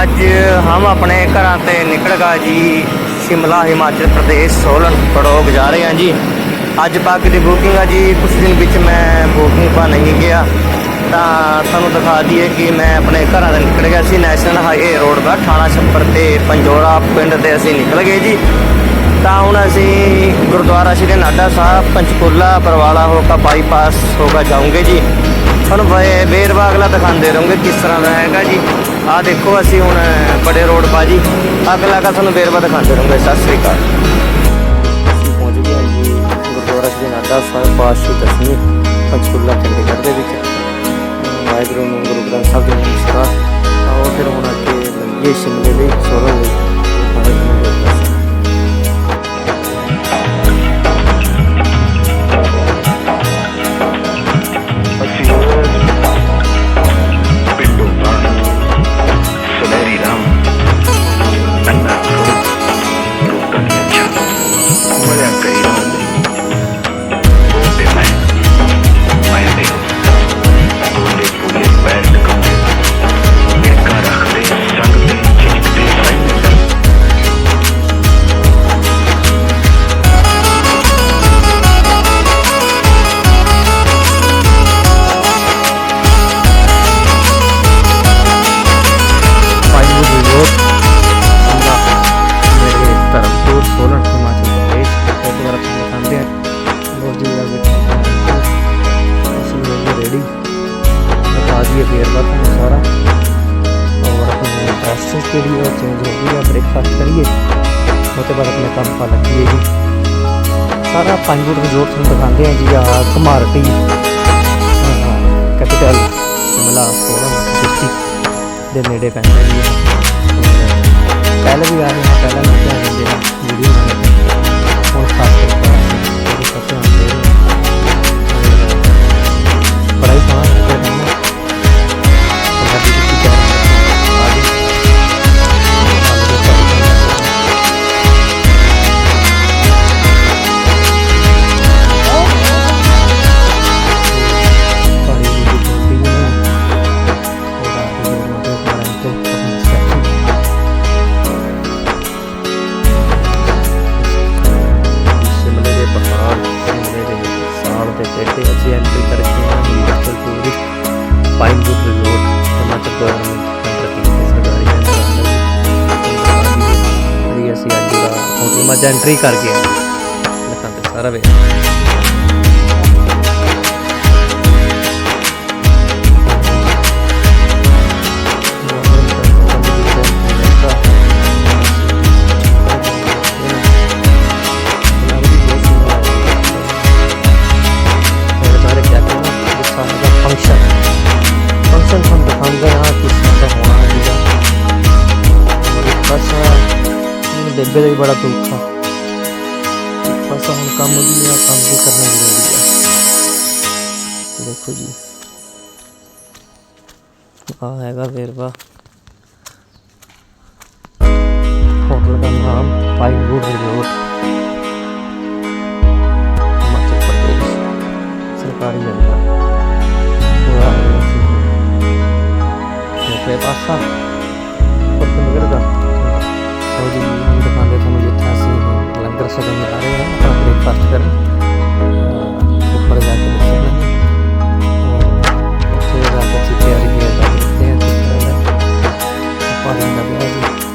ਅੱਜ ਹਮ ਆਪਣੇ ਘਰਾਂ ਤੇ ਨਿਕਲ ਗਾ ਜੀ ਸ਼ਿਮਲਾ, ਹਿਮਾਚਲ ਪ੍ਰਦੇਸ਼, ਸੋਲਨ ਪੜੋਗ ਜਾ ਰਹੇ ਹਾਂ ਜੀ। ਅੱਜ ਪਾਕ ਦੀ ਬੁਕਿੰਗ ਆ ਜੀ ਕੁਝ ਦਿਨ ਵਿੱਚ ਮੈਂ ਬੁਕਿੰਗ ਪਾ ਨਹੀਂ ਗਿਆ। ਤਾਂ ਤੁਹਾਨੂੰ ਦਿਖਾ ਦਈਏ ਕਿ ਮੈਂ ਆਪਣੇ ਘਰਾਂ ਤੋਂ ਨਿਕਲ ਗਿਆ ਸੀ ਨੈਸ਼ਨਲ ਹਾਈਵੇ ਰੋਡ ਦਾ ਥਾਣਾ ਛੱਪਰ ਤੇ ਪੰਜੋਰਾ ਪਿੰਡ ਤੇ ਅਸੀਂ ਨਿਕਲ ਗਏ ਜੀ। ਤਾਂ ਹੁਣ ਅਸੀਂ ਗੁਰਦੁਆਰਾ ਸ਼੍ਰੀ ਨਾਡਾ ਸਾਹਿਬ, ਪੰਚਕੂਲਾ, ਬਰਵਾਲਾ ਹੋ ਕੇ ਬਾਈਪਾਸ ਹੋ ਕੇ ਜਾਵਾਂਗੇ ਜੀ। ਤੁਹਾਨੂੰ ਵੇ- ਵੇਰਵਾ ਅਗਲਾ ਦਿਖਾਉਂਦੇ ਰਹੂੰਗੇ ਕਿਸ ਤਰ੍ਹਾਂ ਦਾ ਹੈਗਾ ਜੀ। ਆਹ ਦੇਖੋ ਅਸੀਂ ਹੁਣ ਬੜੇ ਰੋਡ ਬਾਜੀ ਅਗਲਾ ਕਾ ਤੁਹਾਨੂੰ ਵੇਰਵਾ ਦਿਖਾਉਂਦੇ ਰਹੋਗੇ। ਸਤਿ ਸ੍ਰੀ ਅਕਾਲ। ਪਹੁੰਚ ਗਏ ਜੀ ਗੁਰਦੁਆਰਾ ਸ਼੍ਰੀ ਨਾਡਾ ਸਾਹਿਬ ਪਾਤਸ਼ਾਹੀ ਦਸਵੀਂ ਪੰਚਕੂਲਾ ਚੰਡੀਗੜ੍ਹ ਦੇ ਵਿੱਚ। ਵਾਹਿਗੁਰੂ ਨੂੰ ਗੁਰੂ ਗ੍ਰੰਥ ਸਾਹਿਬ ਜੀ ਨੂੰ ਆਓ ਫਿਰ ਹੁਣ ਅੱਗੇ ਲੱਗੇ ਸ਼ਿਮਲੇ ਦੇ ਸੋਹਣ ਜਿਹੜੀ ਉਹ ਚੇਂਜ ਹੋ ਗਈ ਆ ਬ੍ਰੇਕਫਾਸਟ ਕਰੀਏ। ਉਹਦੇ ਬਾਅਦ ਆਪਣੇ ਕੰਮ ਪਾ ਲੱਗੀਏ ਜੀ। ਸਾਰਾ ਪੰਜਗੁੜ ਰਿਜ਼ੋਰਟ ਤੁਹਾਨੂੰ ਦਿਖਾਉਂਦੇ ਆ ਜੀ ਆ ਕਮਾਰਟੀ ਕੈਪੀਟਲ ਸ਼ਿਮਲਾ ਫੋਰਮ ਡਿਸਟ੍ਰਿਕਟ ਦੇ ਨੇੜੇ ਪੈਂਦਾ ਜੀ। ਪਹਿਲੇ ਵੀ ਆ ਰਹੇ ਹਾਂ, ਪਹਿਲਾਂ ਵੀ ਆ ਰਹੇ ਹਾਂ, ਵੀਡੀਓ साड़ के पेटे अच्छी एंट्री करके हैं Himachal tourist Pinewood resort Himachal government country सरकारी जी ਅਸੀਂ ਅੱਜ ਦਾ ਹੋਟਲ ਮਾ ਐਂਟਰੀ ਕਰ ਗਏ ਦਿਖਾਉਂਦੇ ਸਾਰਾ ਵੇ ਤੇ ਦਾ ਵੀ ਬੜਾ ਦੁੱਖ ਆ। ਬਸ ਹੁਣ ਕੰਮ ਵੀ ਆ, ਕੰਮ ਵੀ ਕਰਨਾ ਜ਼ਰੂਰੀ ਆ। ਦੇਖੋ ਜੀ। ਆ ਹੈਗਾ ਵੇਰਵਾ। ਹੋਟਲ ਦਾ ਨਾਮ pine wood resort Himachal Pradesh. ਸਰਕਾਰੀ ਜਗ੍ਹਾ ਪੂਰਾ ਹੈ ਤੇ ਪਾਸਾ। ਪਤਨਗਰ ਦਾ ਸੌਦੀ ਜੀ ਹਮ ਦਿਖਾਉਂਦੇ ਤੁਹਾਨੂੰ ਜਿੱਥੇ ਅਸੀਂ ਲੰਗਰ ਛਕਣ ਜਾ ਰਹੇ ਹਾਂ, ਆਪਣਾ ਬ੍ਰੇਕਫਾਸਟ ਕਰਨ। ਉੱਪਰ ਜਾ ਕੇ ਦੱਸਾਂਗੇ ਉੱਥੇ ਜਾ ਕੇ ਅਸੀਂ ਤਿਆਰੀ ਵੀ ਕਰ ਦਿੱਤੇ ਹਾਂ ਕਿਸ ਤਰ੍ਹਾਂ ਦਾ ਪਾਣੀ ਦਾ ਵੀ ਜੀ।